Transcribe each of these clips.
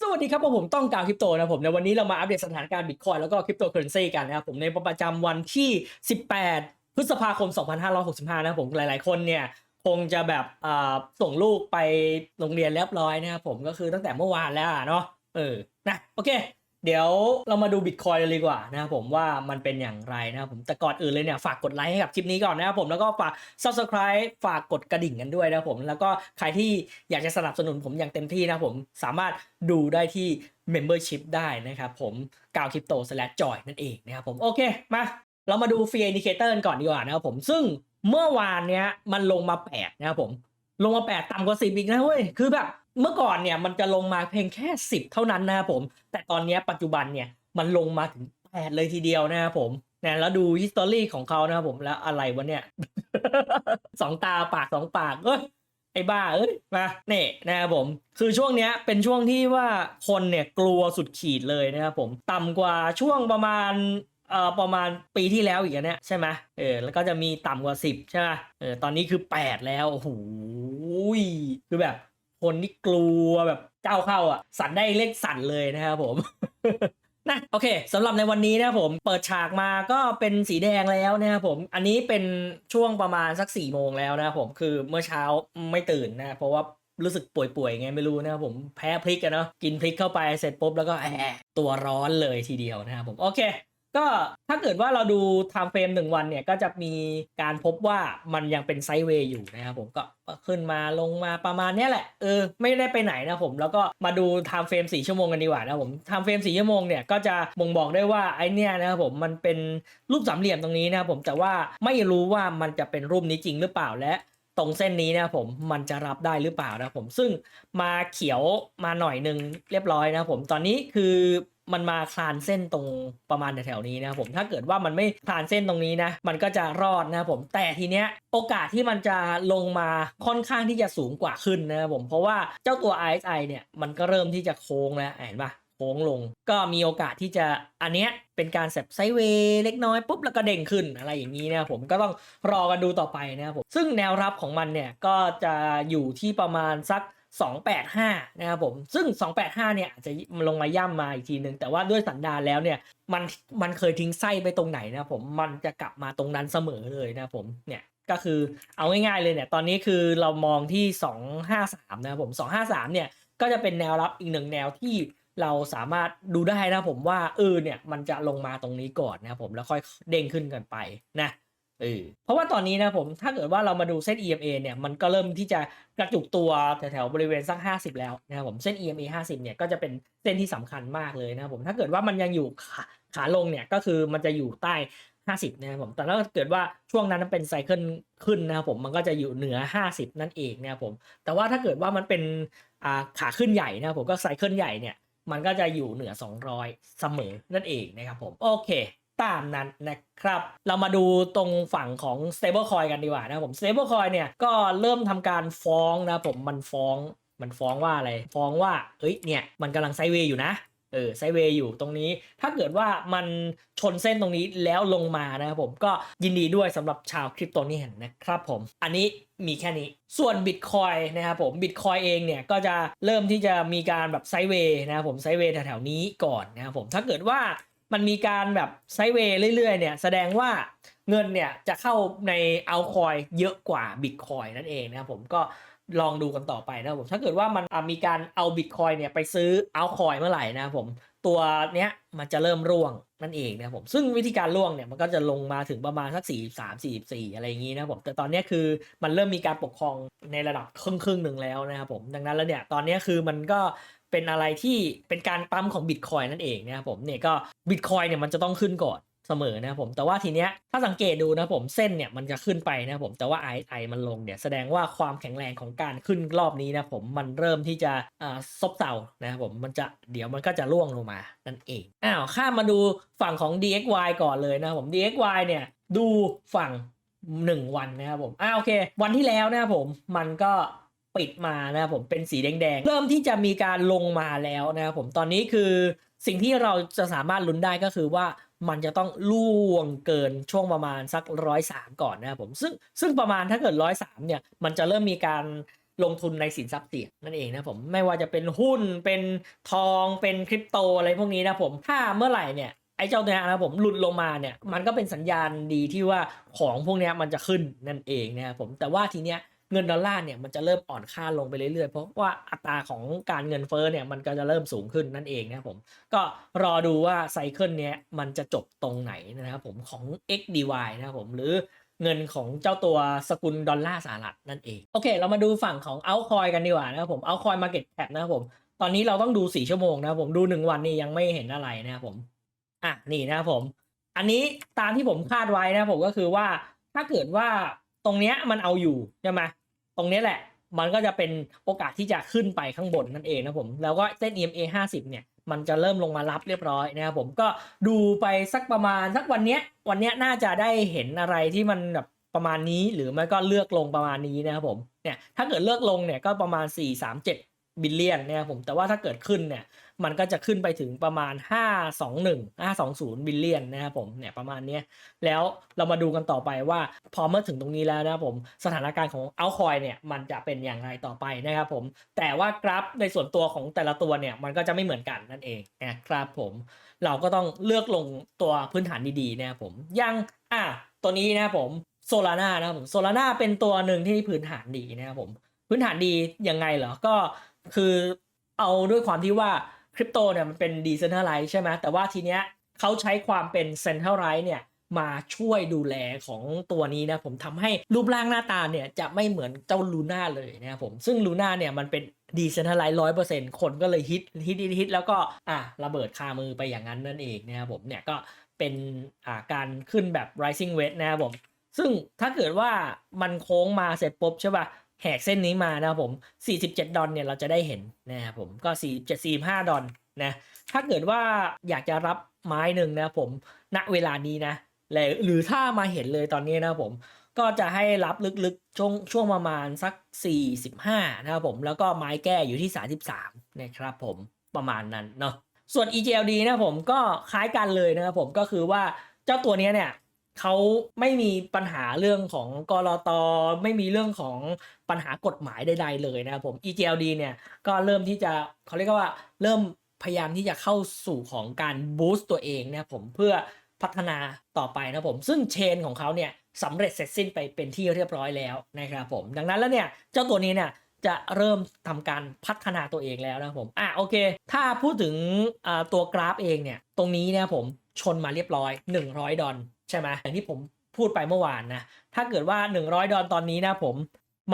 สวัสดีครับผมต้องกาวคริปโตนะผมในวันนี้เรามาอัปเดตสถานการณ์บิตคอยแล้วก็คริปโตเคอเรนซีกันนะครับผมในประจำวันที่ 18 พฤษภาคม 2565 นะผมหลาย ๆ คนเนี่ยคงจะแบบส่งลูกไปโรงเรียนเรียบร้อยนะครับผมก็คือตั้งแต่เมื่อวานแล้วเนาะเออนะโอเค เดี๋ยวเรามาดูบิตคอยเลยดีกว่านะครับผมว่ามันเป็นอย่างไรนะครับผมแต่ก่อนอื่นเลยเนี่ยฝากกดไลค์ให้กับคลิปนี้ก่อนนะครับผมแล้วก็ฝาก subscribe ฝากกดกระดิ่งกันด้วยนะครับผมแล้วก็ใครที่อยากจะสนับสนุนผมอย่างเต็มที่นะครับผมสามารถดูได้ที่ membership ได้นะครับผมกาวคริปโต slash joy นั่นเองนะครับผมโอเคมาเรามาดู free indicator ก่อนดีกว่านะครับผมซึ่งเมื่อวานเนี้ยมันลงมาแปดนะครับผมลงมาแปดต่ำกว่าสิบอีกนะเว้ยคือแบบ เมื่อก่อนเนี่ยมันจะลงมาเพียงแค่สิบเท่านั้นนะครับผม แต่ตอนนี้ปัจจุบันเนี่ยมันลงมาถึงแปดเลยทีเดียวนะครับผมนะแล้วดูฮิสตอรี่ของเขานะครับผมแล้วอะไรวะเนี่ย สองตาปากสองปากเอ้ยไอ้บ้าเอ้ยมาเนี่ยนะครับผมคือช่วงเนี้ยเป็นช่วงที่ว่าคนเนี่ยกลัวสุดขีดเลยนะครับผมต่ำกว่าช่วงประมาณเอ่อประมาณปีที่แล้วอีกเนี้ยใช่ไหมเออแล้วก็จะมีต่ำกว่า 10 ใช่ไหมเออตอนนี้คือ 8 แล้วโอ้โหคือแบบ คนที่กลัวแบบเจ้าเข้าอะ สั่นได้เลขสั่นเลยนะครับผมนะโอเคสำหรับในวันนี้นะครับผมเปิดฉากมาก็เป็นสีแดงแล้วนะครับผมอันนี้เป็นช่วงประมาณสัก4ี่โมงแล้วนะครับผมคือเมื่อเช้าไม่ตื่นนะเพราะว่ารู้สึกป่วยๆไงไม่รู้นะครับผมแพ้พริกอะเนาะกินพริกเข้าไปเสร็จปุ๊บแล้วก็แอะตัวร้อนเลยทีเดียวนะครับผมโอเค ก็ถ้าเกิดว่าเราดูไทม์เฟรมหนึ่งวันเนี่ยก็จะมีการพบว่ามันยังเป็นไซด์เวย์อยู่นะครับผมก็ขึ้นมาลงมาประมาณนี้แหละเออไม่ได้ไปไหนนะผมแล้วก็มาดูไทม์เฟรมสี่ชั่วโมงกันดีกว่านะผมไทม์เฟรมสี่ชั่วโมงเนี่ยก็จะบ่งบอกได้ว่าไอเนี่ยนะครับผมมันเป็นรูปสามเหลี่ยมตรงนี้นะครับผมแต่ว่าไม่รู้ว่ามันจะเป็นรูปนี้จริงหรือเปล่าและตรงเส้นนี้นะผมมันจะรับได้หรือเปล่านะผมซึ่งมาเขียวมาหน่อยหนึ่งเรียบร้อยนะผมตอนนี้คือ มันมาคลานเส้นตรงประมาณแถวๆนี้นะผมถ้าเกิดว่ามันไม่คลานเส้นตรงนี้นะ มันก็จะรอดนะผมแต่ทีเนี้ยโอกาสที่มันจะลงมาค่อนข้างที่จะสูงกว่าขึ้นนะผมเพราะว่าเจ้าตัว RSI เนี่ยมันก็เริ่มที่จะโค้งแล้วเห็นปะโค้งลงก็มีโอกาสที่จะอันเนี้ยเป็นการแสบไซเวเล็กน้อยปุ๊บแล้วก็เด้งขึ้นอะไรอย่างนี้นะผมก็ต้องรอกันดูต่อไปนะครับผมซึ่งแนวรับของมันเนี่ยก็จะอยู่ที่ประมาณสัก 285 นะครับผมซึ่ง 285 เนี่ยอาจจะลงมาย่ำมาอีกทีหนึ่งแต่ว่าด้วยสันดาแล้วเนี่ยมันมันเคยทิ้งไส้ไปตรงไหนนะผมมันจะกลับมาตรงนั้นเสมอเลยนะผมเนี่ยก็คือเอาง่ายๆเลยเนี่ยตอนนี้คือเรามองที่ 253 นะครับผม 253 เนี่ยก็จะเป็นแนวรับอีกหนึ่งแนวที่เราสามารถดูได้นะผมว่าเออเนี่ยมันจะลงมาตรงนี้ก่อนนะครับผมแล้วค่อยเด้งขึ้นกันไปนะ เพราะว่าตอนนี้นะผมถ้าเกิดว่าเรามาดูเส้น EMA เนี่ยมันก็เริ่มที่จะกระจุกตัวแถวๆบริเวณสัก 50 แล้วนะครับผมเส้น EMA 50 เนี่ยก็จะเป็นเส้นที่สำคัญมากเลยนะครับผมถ้าเกิดว่ามันยังอยู่ขาขาลงเนี่ยก็คือมันจะอยู่ใต้ 50 นะครับผมแต่ถ้าเกิดว่าช่วงนั้นเป็นไซเคิลขึ้นนะครับผมมันก็จะอยู่เหนือ 50 นั่นเองนะครับผมแต่ว่าถ้าเกิดว่ามันเป็นขาขึ้นใหญ่นะครับผมก็ไซเคิลใหญ่เนี่ยมันก็จะอยู่เหนือ 200 เสมอนั่นเองนะครับผมโอเค ตามนั้นนะครับ เรามาดูตรงฝั่งของ stablecoin กันดีกว่านะครับผม stablecoin เนี่ยก็เริ่มทำการฟ้องนะครับผมมันฟ้องมันฟ้องว่าอะไร ฟ้องว่าเอ้ยเนี่ยมันกำลังไซเวย์อยู่นะเออไซเวย์อยู่ตรงนี้ ถ้าเกิดว่ามันชนเส้นตรงนี้แล้วลงมานะครับผมก็ยินดีด้วยสำหรับชาวคริปโตนียนนะครับผม อันนี้มีแค่นี้ ส่วน Bitcoin นะครับผม Bitcoin เองเนี่ยก็จะเริ่มที่จะมีการแบบไซเวย์นะครับผมไซเวย์แถวๆนี้ก่อนนะครับผมถ้าเกิดว่า มันมีการแบบไซเวย์เรื่อยๆเนี่ยแสดงว่าเงินเนี่ยจะเข้าในเอาคอยเยอะกว่า Bitcoin นั่นเองนะครับผมก็ลองดูกันต่อไปนะครับผมถ้าเกิดว่ามันมีการเอาบิตคอยเนี่ยไปซื้อเอาคอยเมื่อไหร่นะครับผมตัวเนี้ยมันจะเริ่มร่วงนั่นเองนะครับผมซึ่งวิธีการร่วงเนี่ยมันก็จะลงมาถึงประมาณสัก 4 3 4 4 อะไรอย่างนี้นะครับผมแต่ตอนนี้คือมันเริ่มมีการปกครองในระดับครึ่งครึ่งหนึ่งแล้วนะครับผมดังนั้นแล้วเนี่ยตอนนี้คือมันก็ เป็นอะไรที่เป็นการปั๊มของบิตคอยนั่นเองนะครับผมเนี่ยก็บิตคอยเนี่ยมันจะต้องขึ้นก่อนเสมอนะครับผมแต่ว่าทีเนี้ยถ้าสังเกตดูนะผมเส้นเนี่ยมันจะขึ้นไปนะครับผมแต่ว่า RSI มันลงเนี่ยแสดงว่าความแข็งแรงของการขึ้นรอบนี้นะผมมันเริ่มที่จะอ่าซบเซานะครับผมมันจะเดี๋ยวมันก็จะร่วงลงมานั่นเองอ้าวข้ามมาดูฝั่งของ DXY ก่อนเลยนะผม DXY เนี่ยดูฝั่ง 1 วันนะครับผมอ่าโอเค วันที่แล้วนะครับผมมันก็ ปิดมานะครับผมเป็นสีแดงๆ เริ่มที่จะมีการลงมาแล้วนะครับผมตอนนี้คือสิ่งที่เราจะสามารถลุ้นได้ก็คือว่ามันจะต้องล่วงเกินช่วงประมาณสักร้อยสามก่อนนะครับผมซึ่งซึ่งประมาณถ้าเกิดร้อยสามเนี่ยมันจะเริ่มมีการลงทุนในสินทรัพย์เสี่ยงนั่นเองนะผมไม่ว่าจะเป็นหุ้นเป็นทองเป็นคริปโตอะไรพวกนี้นะผมถ้าเมื่อไหร่เนี่ยไอ้เจ้าตัวเนี้ยนะผมหลุดลงมาเนี่ยมันก็เป็นสัญญาณดีที่ว่าของพวกนี้มันจะขึ้นนั่นเองนะครับผมแต่ว่าทีเนี้ย เงินดอลลาร์เนี่ยมันจะเริ่มอ่อนค่าลงไปเรื่อยๆ เพราะว่าอัตราของการเงินเฟ้อเนี่ยมันก็จะเริ่มสูงขึ้นนั่นเองนะครับผม ก็รอดูว่าไซเคิลเนี้ยมันจะจบตรงไหนนะครับผมของ XDY นะครับผมหรือเงินของเจ้าตัวสกุลดอลลาร์สหรัฐนั่นเอง โอเค เรามาดูฝั่งของเอาคอยกันดีกว่านะครับผมเอาคอยมาเก็ตแคปนะครับผม ตอนนี้เราต้องดู 4 ชั่วโมงนะครับผมดู 1 วันนี่ยังไม่เห็นอะไรนะครับผม อะนี่นะครับผม อันนี้ตามที่ผมคาดไว้นะครับผมก็คือว่าถ้าเกิดว่าตรงเนี้ยมันเอาอยู่ใช่ไหม ตรงนี้แหละ มันก็จะเป็นโอกาสที่จะขึ้นไปข้างบนนั่นเองนะผม แล้วก็เส้น EMA 50 เนี่ย มันจะเริ่มลงมารับเรียบร้อยนะครับผม ก็ดูไปสักประมาณสักวันเนี้ย วันเนี้ยน่าจะได้เห็นอะไรที่มันแบบประมาณนี้ หรือไม่ก็เลือกลงประมาณนี้นะครับผม เนี่ย ถ้าเกิดเลือกลงเนี่ยก็ประมาณ 4 3 7 บิลเลียนเนะครับผมแต่ว่าถ้าเกิดขึ้นเนี่ยมันก็จะขึ้นไปถึงประมาณ 521 520 บิลเลียนนะครับผมเนี่ยประมาณนี้แล้วเรามาดูกันต่อไปว่าพอเมื่อถึงตรงนี้แล้วนะครับผมสถานการณ์ของเอาคอยเนี่ยมันจะเป็นอย่างไรต่อไปนะครับผมแต่ว่ากราฟในส่วนตัวของแต่ละตัวเนี่ยมันก็จะไม่เหมือนกันนั่นเองนะครับผมเราก็ต้องเลือกลงตัวพื้นฐานดีๆนะครับผมยังอะตัวนี้นะครับผมโซลาร่านะครับผมโซลาร่าเป็นตัวหนึ่งที่พื้นฐานดีนะครับผมพื้นฐานดียังไงเหรอก็ คือเอาด้วยความที่ว่าคริปโตเนี่ยมันเป็นดีเซนเท r a ไลซ์ใช่ไหมแต่ว่าทีเนี้ยเขาใช้ความเป็นเซนเท r a ไลซ์เนี่ยมาช่วยดูแลของตัวนี้นะผมทำให้รูปร่างหน้าตาเนี่ยจะไม่เหมือนเจ้าลูน่าเลยนะครับผมซึ่งลูน่าเนี่ยมันเป็นดีเซนท r a ไลซ์ร้อยเปอร์เซ็นต์คนก็เลยฮิตฮิตฮิตฮิตแล้วก็อะระเบิดคามือไปอย่างนั้นนั่นเองนะครับผมเนี่ยก็เป็นอ่าการขึ้นแบบ rising wedge นะครับผมซึ่งถ้าเกิดว่ามันโค้งมาเสร็จปุ๊บใช่ป่ะ แหกเส้นนี้มานะครับผม 47 ดอลเนี่ยเราจะได้เห็นนะครับผมก็ 47 45 ดอลนะถ้าเกิดว่าอยากจะรับไม้หนึ่งนะครับผมณเวลานี้นะหรือถ้ามาเห็นเลยตอนนี้นะครับผมก็จะให้รับลึกๆช่วงช่วงประมาณสัก 45 นะครับผมแล้วก็ไม้แก้อยู่ที่ 33 นะครับผมประมาณนั้นเนาะส่วน EGLD นะครับผมก็คล้ายกันเลยนะครับผมก็คือว่าเจ้าตัวเนี้ยเนี่ย เขาไม่มีปัญหาเรื่องของกรอตไม่มีเรื่องของปัญหากฎหมายใดๆเลยนะครับผม EGLD เนี่ยก็เริ่มที่จะเขาเรียกว่าเริ่มพยายามที่จะเข้าสู่ของการบูสต์ตัวเองนะครับผมเพื่อพัฒนาต่อไปนะผม ซึ่งเชนของเขาเนี่ยสำเร็จเสร็จสิ้นไปเป็นที่เรียบร้อยแล้วนะครับผม ดังนั้นแล้วเนี่ยเจ้าตัวนี้เนี่ยจะเริ่มทำการพัฒนาตัวเองแล้วนะผม อะโอเค ถ้าพูดถึงตัวกราฟเองเนี่ย ตรงนี้นะครับผมชนมาเรียบร้อย 100 ดอล ใช่ไหมอย่างที่ผมพูดไปเมื่อวานนะ ถ้าเกิดว่า 100 ดอลตอนนี้นะผม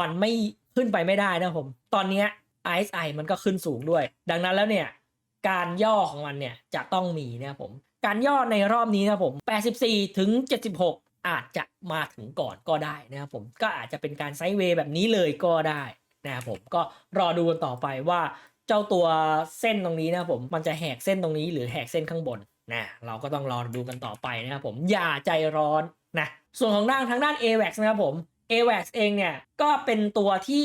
มันไม่ขึ้นไปไม่ได้นะผม ตอนนี้ย RSI มันก็ขึ้นสูงด้วย ดังนั้นแล้วเนี่ย การย่อของมันเนี่ยจะต้องมีนะผม การย่อในรอบนี้นะผม 84 ถึง 76 อาจจะมาถึงก่อนก็ได้นะครับผม ก็อาจจะเป็นการไซด์เวย์แบบนี้เลยก็ได้นะครับผม ก็รอดูกันต่อไปว่า เจ้าตัวเส้นตรงนี้นะผม มันจะแหกเส้นตรงนี้หรือแหกเส้นข้างบน นะเราก็ต้องรอดูกันต่อไปนะครับผมอย่าใจร้อนนะส่วนของด้านทางด้าน AVAX นะครับผม AVAX เองเนี่ยก็เป็นตัวที่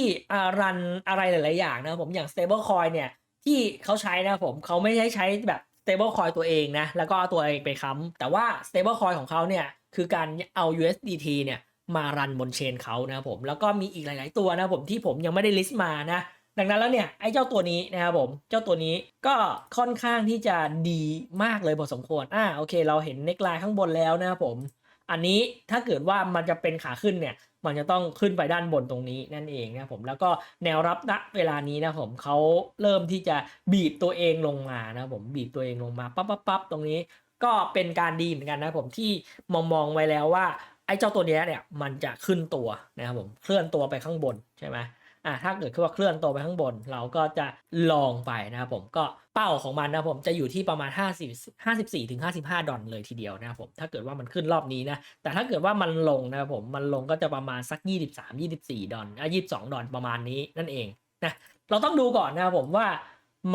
รันอะไรหลาย ๆ อย่างนะครับผมอย่าง stablecoin เนี่ยที่เขาใช้นะครับผมเขาไม่ใช้ใช้แบบ stablecoin ตัวเองนะแล้วก็เอาตัวเองไปค้ำแต่ว่า stablecoin ของเขาเนี่ยคือการเอา USDT เนี่ยมารันบนเชนเขานะครับผมแล้วก็มีอีกหลาย ๆ ตัวนะครับผมที่ผมยังไม่ได้ลิสต์มานะ ดังนั้นแล้วเนี่ยไอ้เจ้าตัวนี้นะครับผมเจ้าตัวนี้ก็ค่อนข้างที่จะดีมากเลยพอสมควรอ่าโอเค เราเห็นเน็กไลน์ข้างบนแล้วนะครับผมอันนี้ถ้าเกิดว่ามันจะเป็นขาขึ้นเนี่ยมันจะต้องขึ้นไปด้านบนตรงนี้นั่นเองนะผมแล้วก็แนวรับณเวลานี้นะผมเขาเริ่มที่จะบีบตัวเองลงมานะผมบีบตัวเองลงมาปั๊บปั๊บปั๊บตรงนี้ก็เป็นการดีเหมือนกันนะผมที่มองมองไว้แล้วว่าไอ้เจ้าตัวนี้เนี่ยมันจะขึ้นตัวนะครับผมเคลื่อนตัวไปข้างบนใช่ไหม อะถ้าเกิดคือว่าเคลื่อนตัวไปข้างบน เราก็จะลองไปนะครับผมก็เป้าของมันนะครับผมจะอยู่ที่ประมาณ 50 54ถึง55 ดอลเลยทีเดียวนะครับผมถ้าเกิดว่ามันขึ้นรอบนี้นะแต่ถ้าเกิดว่ามันลงนะครับผมมันลงก็จะประมาณสัก 23 24 ดอลอะ22 ดอลประมาณนี้นั่นเองนะเราต้องดูก่อนนะครับผมว่า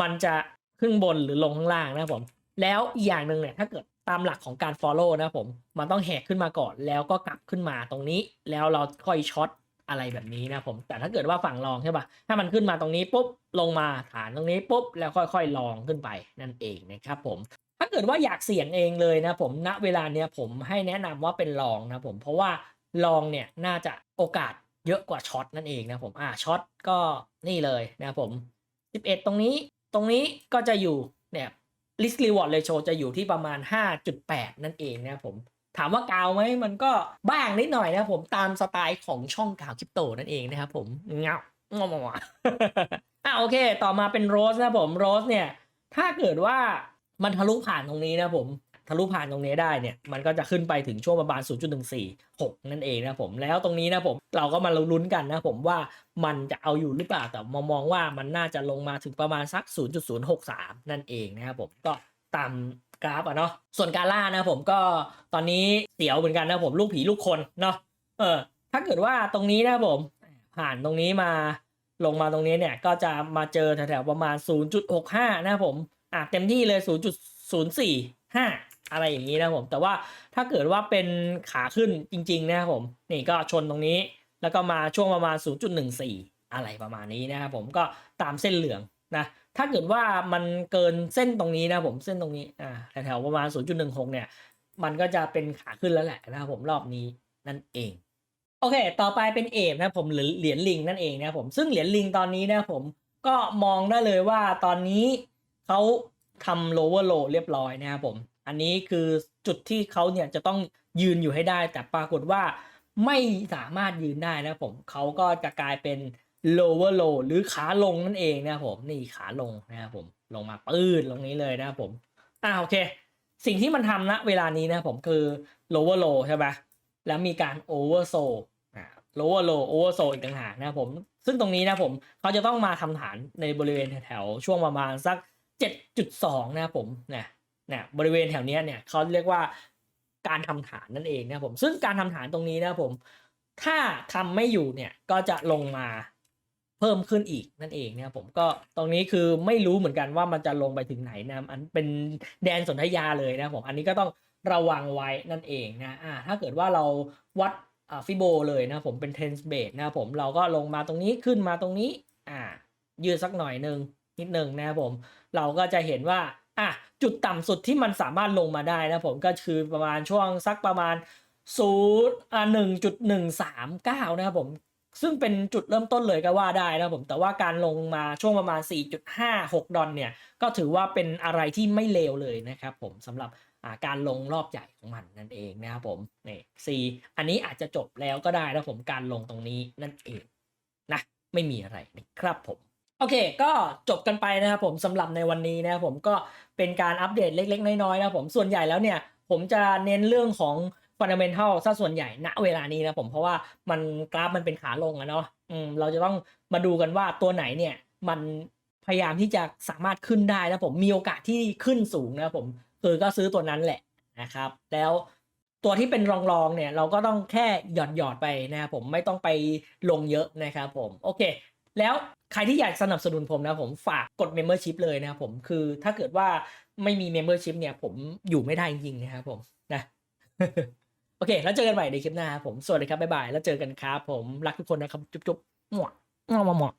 มันจะขึ้นบนหรือลงข้างล่างนะครับผม แล้วอีกอย่างหนึ่งเนี่ยถ้าเกิดตามหลักของการ follow นะครับผม มันต้องแหกขึ้นมาก่อน แล้วก็กลับขึ้นมาตรงนี้ แล้วเราค่อยช็อต อะไรแบบนี้นะผมแต่ถ้าเกิดว่าฝั่งรองใช่ปะถ้ามันขึ้นมาตรงนี้ปุ๊บลงมาฐานตรงนี้ปุ๊บแล้วค่อยๆลองขึ้นไปนั่นเองนะครับผมถ้าเกิดว่าอยากเสี่ยงเองเลยนะผมณเวลาเนี้ยผมให้แนะนำว่าเป็นลองนะผมเพราะว่าลองเนี่ยน่าจะโอกาสเยอะกว่าช็อตนั่นเองนะผมอ่าช็อตก็นี่เลยนะครับผม 11 ตรงนี้ตรงนี้ก็จะอยู่เนี่ย risk reward ratio จะอยู่ที่ประมาณ 5.8 นั่นเองนะผม ถามว่ากาวไหมมันก็บ้างนิดหน่อยนะผมตามสไตล์ของช่องกาวคริปโตนั่นเองนะครับผมเงางงงอะโอเค ต่อมาเป็นโรสนะผมโรสเนี่ย ถ้าเกิดว่ามันทะลุผ่านตรงนี้นะผมทะลุผ่านตรงนี้ได้เนี่ยมันก็จะขึ้นไปถึงช่วงประมาณ 0.146 นั่นเองนะผมแล้วตรงนี้นะผมเราก็มาลุ้นกันนะผมว่ามันจะเอาอยู่หรือเปล่าแต่มองมองว่ามันน่าจะลงมาถึงประมาณสัก 0.063 นั่นเองนะครับผมก็ตาม กราฟอะเนาะส่วนการล่านะผมก็ตอนนี้เสียวเหมือนกันนะผมลูกผีลูกคนเนาะเออถ้าเกิดว่าตรงนี้นะผม ผ่านตรงนี้มาลงมาตรงนี้เนี่ยก็จะมาเจอแถวๆประมาณ 0.65 นะผมอะเต็มที่เลย 0.045 อะไรอย่างนี้นะผม แต่ว่าถ้าเกิดว่าเป็นขาขึ้นจริงๆนะครับผม นี่ก็ชนตรงนี้ แล้วก็มาช่วงประมาณ 0.14 อะไรประมาณนี้นะครับผมก็ตามเส้นเหลืองนะ ถ้าเกิดว่ามันเกินเส้นตรงนี้นะผมเส้นตรงนี้อ่าแถวๆประมาณ 0.16 เนี่ย มันก็จะเป็นขาขึ้นแล้วแหละนะครับผมรอบนี้นั่นเอง โอเค ต่อไปเป็นเอฟนะผมหรือเหรียญลิงนั่นเองนะผมซึ่งเหรียญลิงตอนนี้นะผมก็มองได้เลยว่าตอนนี้เขาทำ lower low เรียบร้อยนะครับผม อันนี้คือจุดที่เขาเนี่ยจะต้องยืนอยู่ให้ได้ แต่ปรากฏว่าไม่สามารถยืนได้นะผมเขาก็จะกลายเป็น lower low หรือขาลงนั่นเองนะครับผมนี่ขาลงนะครับผมลงมาปื้ดลงนี้เลยนะครับผมอ่าโอเค สิ่งที่มันทำณเวลานี้นะครับผมคือ lower low ใช่ไหมแล้วมีการ oversold อ่า lower low oversold อีกต่างหากนะครับผมซึ่งตรงนี้นะผมเขาจะต้องมาทำฐานในบริเวณแถวๆช่วงประมาณสัก 7.2 นะครับผมเนี่ยเนี่ยบริเวณแถวเนี้ยเนี่ยเขาเรียกว่าการทำฐานนั่นเองนะครับผมซึ่งการทำฐานตรงนี้นะครับผมถ้าทำไม่อยู่เนี่ยก็จะลงมา เพิ่มขึ้นอีกนั่นเองนะครับผมก็ตรงนี้คือไม่รู้เหมือนกันว่ามันจะลงไปถึงไหนนะอันเป็นแดนสนธยาเลยนะผมอันนี้ก็ต้องระวังไว้นั่นเองนะอ่าถ้าเกิดว่าเราวัดอ่าฟิโบเลยนะผมเป็นเทนส์เบสนะครับผมเราก็ลงมาตรงนี้ขึ้นมาตรงนี้อ่ายืดสักหน่อยหนึ่งนิดหนึ่งนะครับผมเราก็จะเห็นว่าอะจุดต่ำสุดที่มันสามารถลงมาได้นะผมก็คือประมาณช่วงสักประมาณศูนย์อ่าหนึ่งจุดหนึ่งสามเก้านะครับผม ซึ่งเป็นจุดเริ่มต้นเลยก็ว่าได้นะครับผมแต่ว่าการลงมาช่วงประมาณ 4.56 ดอลเนี่ย ก็ถือว่าเป็นอะไรที่ไม่เลวเลยนะครับผมสำหรับาการลงรอบใหญ่ของมันนั่นเองนะครับผมนี่ C อันนี้อาจจะจบแล้วก็ได้นะผมการลงตรงนี้นั่นเองนะไม่มีอะไรนะครับผมโอเค ก็จบกันไปนะครับผมสำหรับในวันนี้นะครับผมก็เป็นการอัปเดตเล็ก ๆ น้อยๆนะครับผมส่วนใหญ่แล้วเนี่ยผมจะเน้นเรื่องของ ฟันเดเมนทัลซะส่วนใหญ่ณเวลานี้นะผมเพราะว่ามันกราฟมันเป็นขาลงอะเนาะอืมเราจะต้องมาดูกันว่าตัวไหนเนี่ยมันพยายามที่จะสามารถขึ้นได้นะผมมีโอกาสที่ขึ้นสูงนะผมคือก็ซื้อตัวนั้นแหละนะครับ แล้วตัวที่เป็นรองๆเนี่ยเราก็ต้องแค่หยอดหยอดไปนะครับผมไม่ต้องไปลงเยอะนะครับผมโอเค แล้วใครที่อยากสนับสนุนผมนะผมฝากกด Membership เลยนะครับผมคือถ้าเกิดว่าไม่มี Membership เนี่ยผมอยู่ไม่ได้จริงๆนะครับผมนะ เค แล้วเจอกันใหม่ในคลิปหน้าครับผม สวัสดีครับ บ๊ายบาย แล้วเจอกันครับผม รักทุกคนนะครับ จุ๊บๆหมวกหมวกหมวก